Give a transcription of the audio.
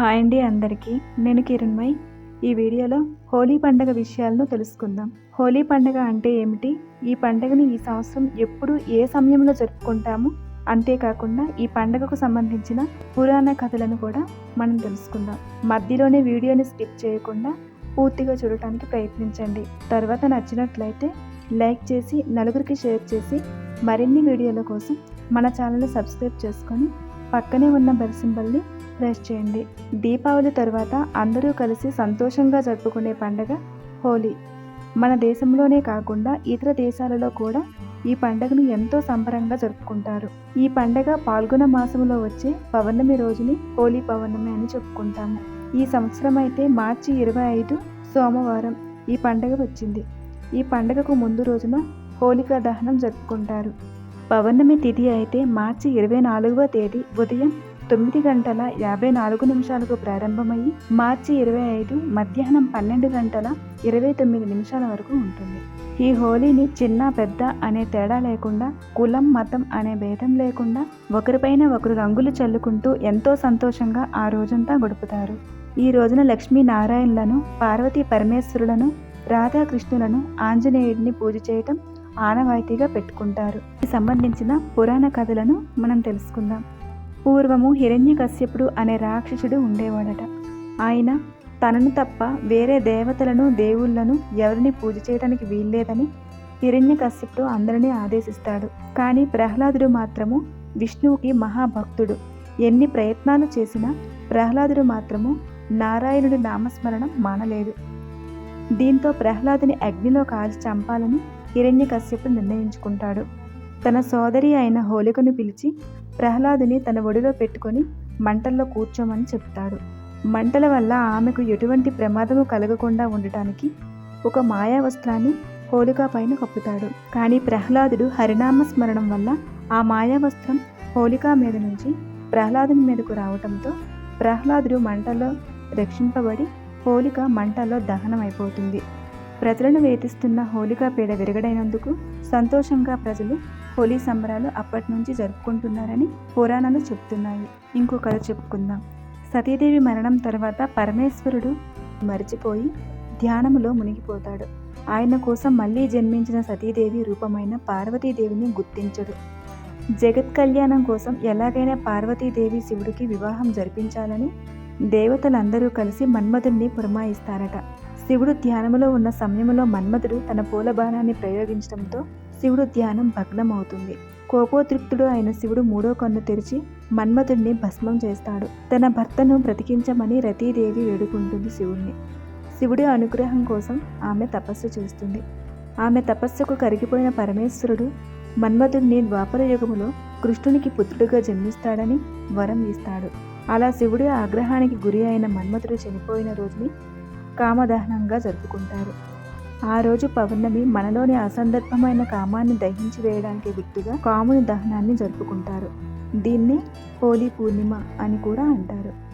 Hi అండి అందరికీ. నేను కిరణ్మయ్. ఈ వీడియోలో హోలీ పండుగ విషయాలను తెలుసుకుందాం. హోలీ పండుగ అంటే ఏమిటి? ఈ పండుగని ఈ సంవత్సరం ఎప్పుడు ఏ సమయంలో జరుపుకుంటాము? అంతేకాకుండా ఈ పండుగకు సంబంధించిన పురాణ కథలను కూడా మనం తెలుసుకుందాం. మధ్యలోనే వీడియోని స్కిప్ చేయకుండా పూర్తిగా చూడటానికి ప్రయత్నించండి. తర్వాత నచ్చినట్లయితే లైక్ చేసి నలుగురికి షేర్ చేసి మరిన్ని వీడియోల కోసం మన ఛానల్ని సబ్స్క్రైబ్ చేసుకొని పక్కనే ఉన్న బెల్ సింబల్ని ప్రెస్ చేయండి. దీపావళి తర్వాత అందరూ కలిసి సంతోషంగా జరుపుకునే పండగ హోలీ. మన దేశంలోనే కాకుండా ఇతర దేశాలలో కూడా ఈ పండుగను ఎంతో సంబరంగా జరుపుకుంటారు. ఈ పండగ పాల్గొన మాసంలో వచ్చే పౌర్ణమి రోజుని హోలీ పౌర్ణమి అని చెప్పుకుంటాము. ఈ సంవత్సరం అయితే మార్చి ఇరవై ఐదు సోమవారం ఈ పండగ వచ్చింది. ఈ పండగకు ముందు రోజున హోలికా దహనం జరుపుకుంటారు. పౌర్ణమి తిథి అయితే మార్చి ఇరవై నాలుగవ తేదీ ఉదయం తొమ్మిది గంటల యాభై నాలుగు నిమిషాలకు ప్రారంభమయ్యి మార్చి ఇరవై ఐదు మధ్యాహ్నం పన్నెండు గంటల ఇరవై తొమ్మిది నిమిషాల వరకు ఉంటుంది. ఈ హోలీని చిన్న పెద్ద అనే తేడా లేకుండా కులం మతం అనే భేదం లేకుండా ఒకరిపైన ఒకరు రంగులు చల్లుకుంటూ ఎంతో సంతోషంగా ఆ రోజంతా గడుపుతారు. ఈ రోజున లక్ష్మీ నారాయణులను పార్వతీ పరమేశ్వరులను రాధాకృష్ణులను ఆంజనేయుడిని పూజ చేయటం ఆనవాయితీగా పెట్టుకుంటారు. సంబంధించిన పురాణ కథలను మనం తెలుసుకుందాం. పూర్వము హిరణ్యకశ్యపుడు అనే రాక్షసుడు ఉండేవాడట. ఆయన తనను తప్ప వేరే దేవతలను దేవుళ్ళను ఎవరిని పూజ చేయడానికి వీల్లేదని హిరణ్యకశ్యపుడు అందరినీ ఆదేశిస్తాడు. కానీ ప్రహ్లాదుడు మాత్రము విష్ణువుకి మహాభక్తుడు. ఎన్ని ప్రయత్నాలు చేసినా ప్రహ్లాదుడు మాత్రము నారాయణుడి నామస్మరణం మానలేదు. దీంతో ప్రహ్లాదుని అగ్నిలో కాల్చి చంపాలని హిరణ్యకశ్యపుడు నిర్ణయించుకుంటాడు. తన సోదరి అయిన హోలికను పిలిచి ప్రహ్లాదుని తన ఒడిలో పెట్టుకొని మంటల్లో కూర్చోమని చెప్తాడు మంటల వల్ల ఆమెకు ఎటువంటి ప్రమాదము కలగకుండా ఉండటానికి ఒక మాయా వస్త్రాన్ని హోలికా పైన కప్పుతాడు. కానీ ప్రహ్లాదుడు హరినామ స్మరణం వల్ల ఆ మాయా వస్త్రం హోలికా మీద నుంచి ప్రహ్లాదుని మీదకు రావటంతో ప్రహ్లాదుడు మంటల్లో రక్షింపబడి హోలిక మంటల్లో దహనం అయిపోతుంది ప్రజలను వేధిస్తున్న హోలికా పీడ విరగడైనందుకు సంతోషంగా ప్రజలు హోలీ సంబరాలు అప్పటి నుంచి జరుపుకుంటున్నారని పురాణాలు చెప్తున్నాయి. ఇంకో కథ చెప్పుకుందాం. సతీదేవి మరణం తర్వాత పరమేశ్వరుడు మరిచిపోయి ధ్యానములో మునిగిపోతాడు. ఆయన కోసం మళ్ళీ జన్మించిన సతీదేవి రూపమైన పార్వతీదేవిని గుర్తించడు. జగత్ కళ్యాణం కోసం ఎలాగైనా పార్వతీదేవి శివుడికి వివాహం జరిపించాలని దేవతలందరూ కలిసి మన్మధుణ్ణి పురమాయిస్తారట. శివుడు ధ్యానములో ఉన్న సమయంలో మన్మధుడు తన పూల బాణాన్ని ప్రయోగించడంతో శివుడు ధ్యానం భగ్నమవుతుంది. కోపోతృప్తుడు అయిన శివుడు మూడో కన్ను తెరిచి మన్మధుడిని భస్మం చేస్తాడు. తన భర్తను బ్రతికించమని రతీదేవి వేడుకుంటుంది శివుణ్ణి. శివుడి అనుగ్రహం కోసం ఆమె తపస్సు చేస్తుంది. ఆమె తపస్సుకు కరిగిపోయిన పరమేశ్వరుడు మన్మధుడిని ద్వాపర యుగములో కృష్ణునికి పుత్రుడిగా జన్మిస్తాడని వరం ఇస్తాడు. అలా శివుడి ఆగ్రహానికి గురి అయిన మన్మధుడు చనిపోయిన రోజుని కామదహనంగా జరుపుకుంటారు. ఆ రోజు పౌర్ణమి మనలోని అసందర్భమైన కామాన్ని దహించి వేయడానికి గుర్తుగా కాముని దహనాన్ని జరుపుకుంటారు. దీన్ని హోలీ పూర్ణిమ అని కూడా అంటారు.